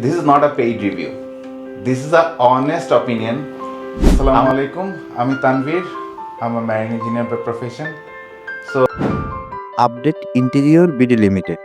this is not a paid review. This is a honest opinion. Assalamualaikum. alaikum. আমি Tanvir I'm a marine engineer by profession. So, Update Interior BD Limited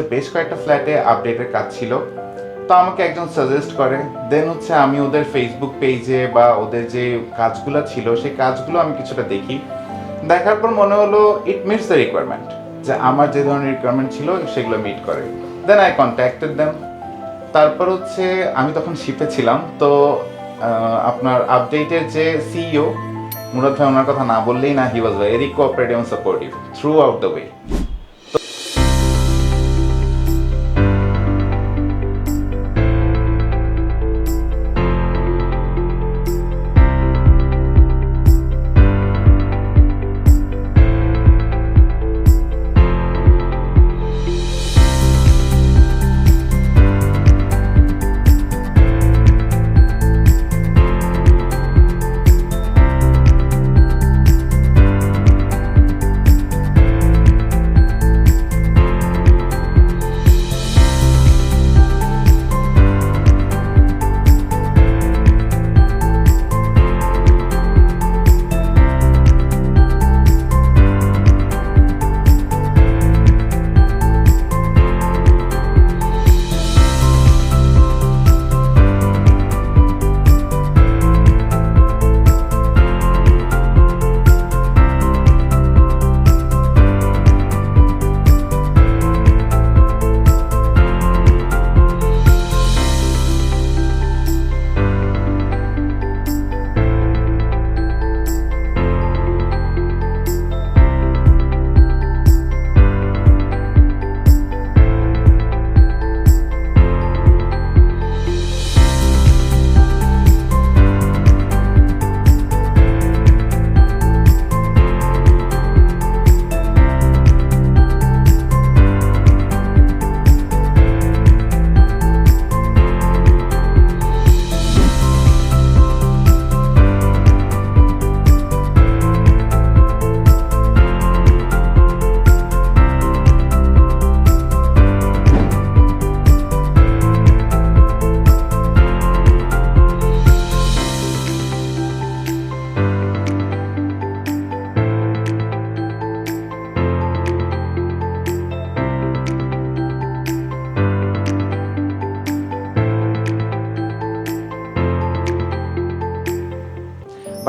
হচ্ছে বেশ কয়েকটা ফ্ল্যাটে আপডেটের কাজ ছিল। তো আমাকে একজন সাজেস্ট করে। দেন হচ্ছে আমি ওদের ফেসবুক পেজে বা ওদের যে কাজগুলো ছিল, সেই কাজগুলো আমি কিছুটা দেখি। দেখার পর মনে হলো ইট মিটস দ্য রিকোয়ারমেন্ট যে আমার যে ধরনের রিকোয়ারমেন্ট ছিল, সেগুলো মিট করে। দেন আই কন্ট্যাক্টেড দেম তারপর হচ্ছে আমি তখন শিপে ছিলাম। তো আপনার আপডেটের যে সিইও মুরাদ ভাই ওনার কথা না বললেই না he was very cooperative supportive throughout the way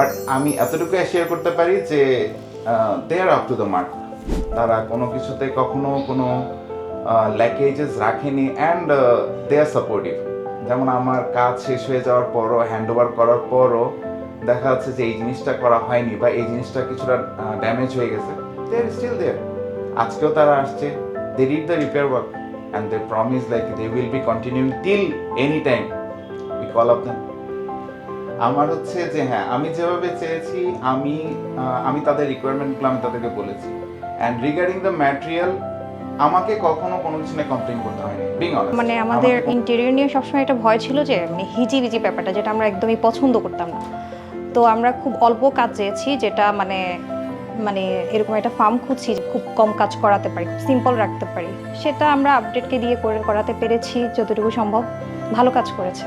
but আমি এতটুকু শেয়ার করতে পারি যে they are up to the mark তারা কোনো কিছুতে কখনো কোনো ল্যাকেজেস রাখেনি অ্যান্ড দে আর সাপোর্টিভ যেমন আমার কাজ শেষ হয়ে যাওয়ার পরও হ্যান্ড ওভার করার পরও দেখা যাচ্ছে যে এই জিনিসটা করা হয়নি বা এই জিনিসটা কিছুটা ড্যামেজ হয়ে গেছে। দে আর স্টিল দেয়ার আজকেও তারা আসছে। They read the repair work and they promise like they will be continue till any time we call up them আমার হচ্ছে যে হ্যাঁ আমি যেভাবে চেয়েছি আমি আমি তাদের রিকোয়ারমেন্টগুলো আমি তাদেরকে বলেছি। অ্যান্ড রিগার্ডিং দ্য ম্যাটেরিয়াল আমাকে কখনো কোনো কিছু নিয়ে কমপ্লেন করতে হয়নি বিং অনেস্ট মানে আমাদের ইন্টেরিয়র নিয়ে সবসময় একটা ভয় ছিল যে মানে হিজিবিজি ব্যাপারটা যেটা আমরা একদমই পছন্দ করতাম না। তো আমরা খুব অল্প কাজ চেয়েছি যেটা মানে মানে এরকম একটা ফার্ম খুঁজছি খুব কম কাজ করাতে পারি খুব সিম্পল রাখতে পারি। সেটা আমরা আপডেটকে দিয়ে করে করাতে পেরেছি যতটুকু সম্ভব। ভালো কাজ করেছে।